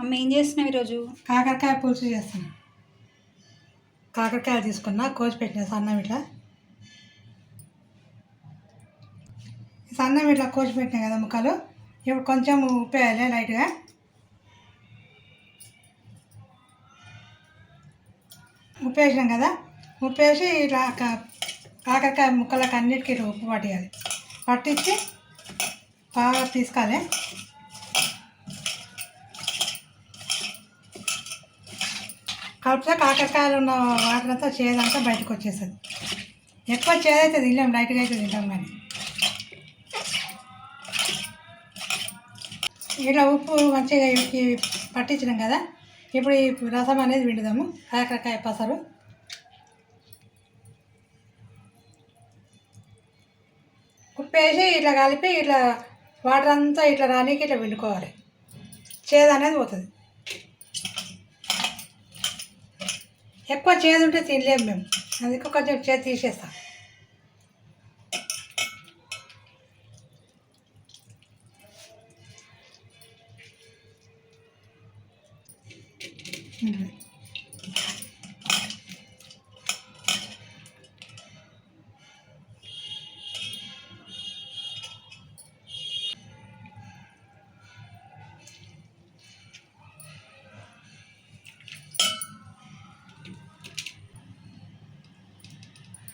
అమ్మ ఏం చేస్తున్నావు ఈరోజు? కాకరకాయ పులుసు చేస్తాను కాకరకాయలు తీసుకున్నా కోసి పెట్టిన సన్నం ఇట్లా. సన్నం ఇట్లా కోసి పెట్టినా కదా ముక్కలు. ఇప్పుడు కొంచెం ఉప్పు వేయాలి లైట్గా. ఉప్పు వేసినాం కదా. ఉప్పు వేసి ఇట్లా కా- కాకరకాయ ముక్కలకు అన్నిటికీ ఇట్లా ఉప్పు పట్టేయాలి. పట్టించి బాగా తీసుకోవాలి. అప్పుడు కాకరకాయలు ఉన్న వాటర్తో చేదంతా బయటకు వచ్చేస్తుంది ఎక్కువ చేదైతే తినలేం లైట్గా అయితే తింటాం కానీ. ఇట్లా ఉప్పు మంచిగా ఇవి పట్టించినాం కదా ఇప్పుడు ఈ రసం అనేది పిండుదాము కాకరకాయ పసరు. ఉప్పు వేసి ఇట్లా కలిపి ఇట్లా వాటర్ అంతా ఇట్లా రానికి ఇట్లా పిండుకోవాలి. చేదు అనేది పోతుంది. ఎక్కువ చేదు ఉంటే తినలేము మేము. అందుకే కొంచెం చేతి తీసేస్తాం.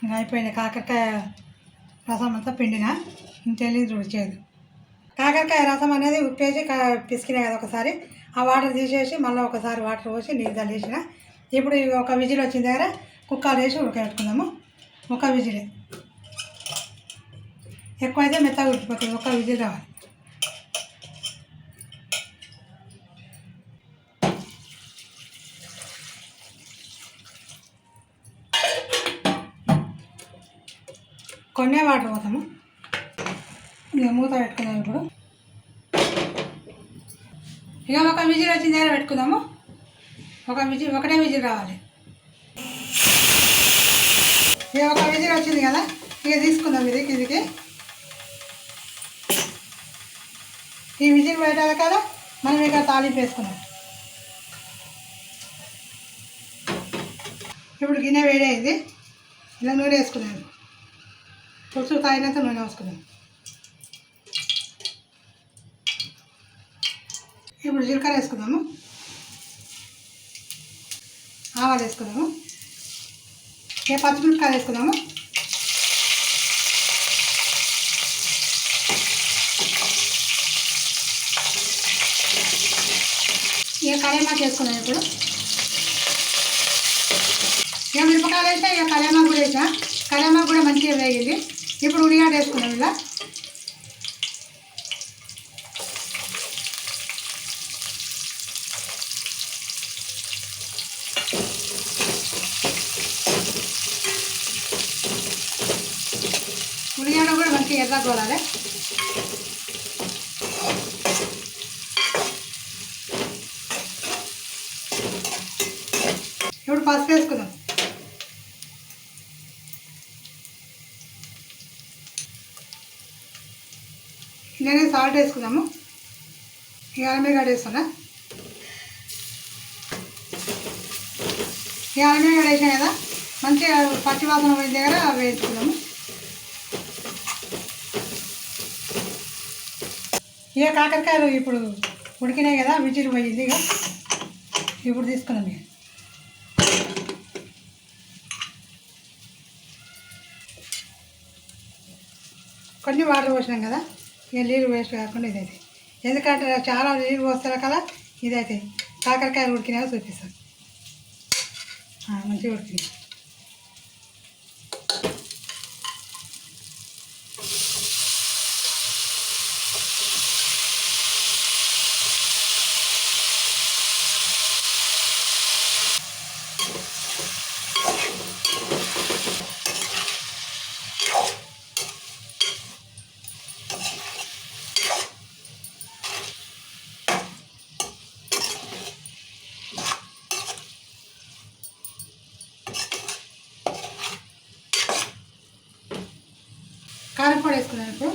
ఇంకా అయిపోయింది కాకరకాయ రసం అంతా పిండిన ఇంకెళ్ళి రుడిచేది కాకరకాయ రసం అనేది ఉప్పేసి కా పిసికినా కదా ఒకసారి ఆ వాటర్ తీసేసి మళ్ళీ ఒకసారి వాటర్ పోసి నీళ్ళు చల్లేసిన ఇప్పుడు ఒక విజిల్ వచ్చిన దగ్గర కుక్కలు వేసి ఉడకబెట్టుకుందాము. ఒక విజిలే. ఎక్కువ అయితే మెత్తగా ఉడికిపోతుంది ఒక విజిల్ రావాలి. కొన్నే వాటర్ పోతాము. ఇక మూత పెట్టుకుందాం ఇప్పుడు. ఇక ఒక విజిల్ వచ్చిన దగ్గర పెట్టుకుందాము. ఒక విజిల్ ఒకటే విజిల్ రావాలి. ఇక ఒక విజిల్ వచ్చింది కదా ఇక తీసుకుందాం ఇది కిందికి. ఈ విజిల్ పెట్టాలి కదా మనం ఇక తాలింపు వేసుకున్నాం. ఇప్పుడు గిన్నె వేడైంది. ఇలా నూనె వేసుకున్నాను. తులసి తాగినంత నూనె వేసుకున్నాను ఇప్పుడు జీలకర్ర వేసుకుందాము. ఆవాలు వేసుకుందాము. ఇక పచ్చిమిరపకాయలు వేసుకుందాము. ఇక కరేమాకు వేసుకున్నాం ఇప్పుడు? ఇక మిరపకాయలు అయితే ఇక కరేమాకు కూడా వేసా కరేమాకు కూడా మంచిగా వేగింది. ఇప్పుడు ఉడిగాడ వేసుకున్నాం ఇలా. ఉడిగాడ కూడా మంచిగా ఎర్రగోలాలి. ఇప్పుడు పసుపు వేసుకుందాం నేను సాల్ట్ వేసుకుందాము. ఈ అలమిగడ్డ వేస్తున్నా ఈ అలమిగడ్డ వేసాం కదా మంచిగా పచ్చివాసన పోయిన దగ్గర వేసుకుందాము ఇక కాకరకాయలు ఇప్పుడు ఉడికినాయి కదా విజిల్ పోయింది ఇక. ఇప్పుడు తీసుకుందాం ఇక. కొన్ని వాటర్ పోసినాం కదా. ఇక నీళ్ళు వేస్ట్ కాకుండా ఇదైతే. ఎందుకంటే చాలా నీళ్ళు పోస్తారు కదా ఇదైతే. కాకరకాయలు ఉడికినా చూపిస్తాను మంచిగా ఉడికినాయి కారం పొడి వేసుకున్నాను ఇప్పుడు.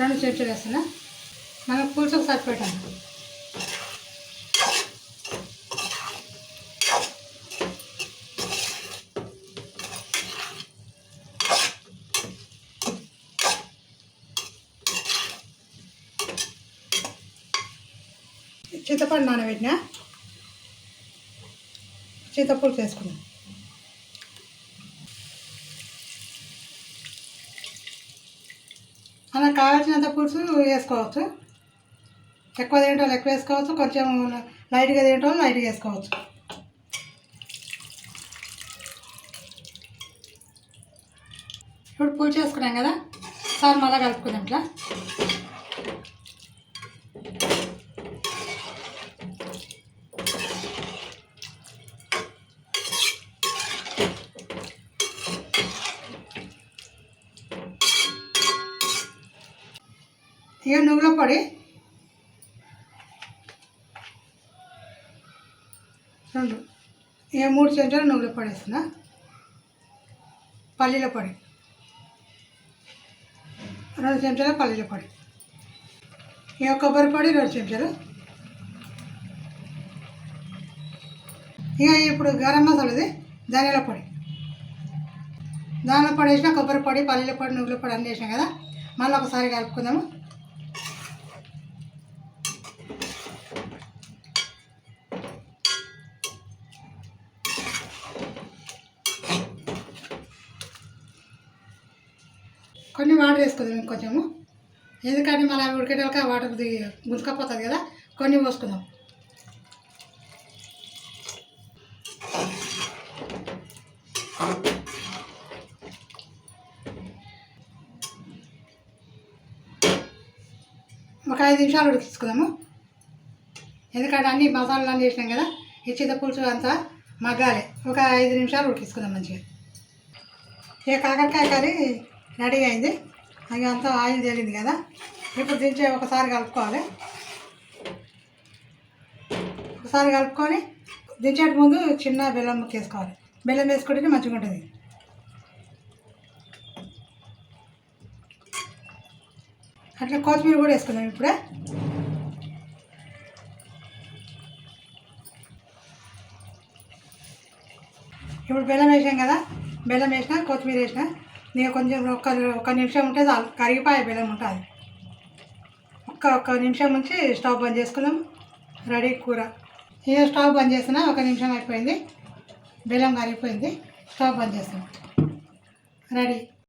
రెండు చెంచులు వేస్తున్నా. మనం పులుసుకు సరిపెట్టాను చింతపండు నానబెట్టినా. చింతపులుసు వేసుకున్నాం మనకు కావాల్సినంత పులుసు వేసుకోవచ్చు. ఎక్కువ తింటాం ఎక్కువ వేసుకోవచ్చు. కొంచెం లైట్గా తింటాం లైట్గా వేసుకోవచ్చు. ఇప్పుడు పులుసు వేసుకున్నాం కదా. సార్ మళ్ళీ కలుపుకుందాం ఇట్లా. ఇక నువ్వుల పొడి. రెండు. ఇక మూడు చెంచాలు నువ్వుల పొడి వేస్తున్నా పల్లీల పొడి. రెండు చెంచాల పల్లీల పొడి. ఇక కొబ్బరి పొడి రెండు చెంచాలు ఇక ఇప్పుడు గరం మసాలాది ధనియాల పొడి. దానిలో పొడి వేసిన కొబ్బరి పొడి పల్లీల పొడి నువ్వుల పొడి అన్నీ వేసినాం కదా. మళ్ళీ ఒకసారి కలుపుకుందాము. కొన్ని వాటర్ వేసుకుందాం ఇంకొంచెము ఎందుకంటే మళ్ళీ అవి ఉడికేటాక వాటర్ గుంజుకపోతుంది కదా కొన్ని పోసుకుందాం. ఒక ఐదు నిమిషాలు ఉడికించుకుందాము. ఎందుకంటే అన్ని మసాలాలు అన్నీ వేసినాం కదా ఈ చింతపులుసు అంతా మగ్గాలి. ఒక ఐదు నిమిషాలు ఉడికించుకుందాం మంచిగా. ఇక కాకరకాయ కర్రీ రెడీ అయింది. అవి అంతా ఆయిల్ తేలింది కదా. ఇప్పుడు దించే ఒకసారి కలుపుకోవాలి. ఒకసారి కలుపుకొని దించేట ముందు చిన్న బెల్లం వేసుకోవాలి. బెల్లం వేసుకుంటే మంచిగా ఉంటుంది. అట్లా కొత్తిమీర కూడా వేసుకుందాం ఇప్పుడే. ఇప్పుడు బెల్లం వేసాం కదా. బెల్లం వేసిన కొత్తిమీర వేసిన నేను కొంచెం ఒక ఒక నిమిషం ఉంటే చాలు. కరిగిపోయే బెల్లం ఉంటుంది. ఒక్క ఒక్క నిమిషం ఉంచి స్టవ్ బంద్ చేసుకున్నాం రెడీ కూర. ఇక స్టవ్ బంద్ చేసిన ఒక నిమిషం అయిపోయింది. బెల్లం కరిగిపోయింది. స్టవ్ బంద్ చేస్తాం. రెడీ.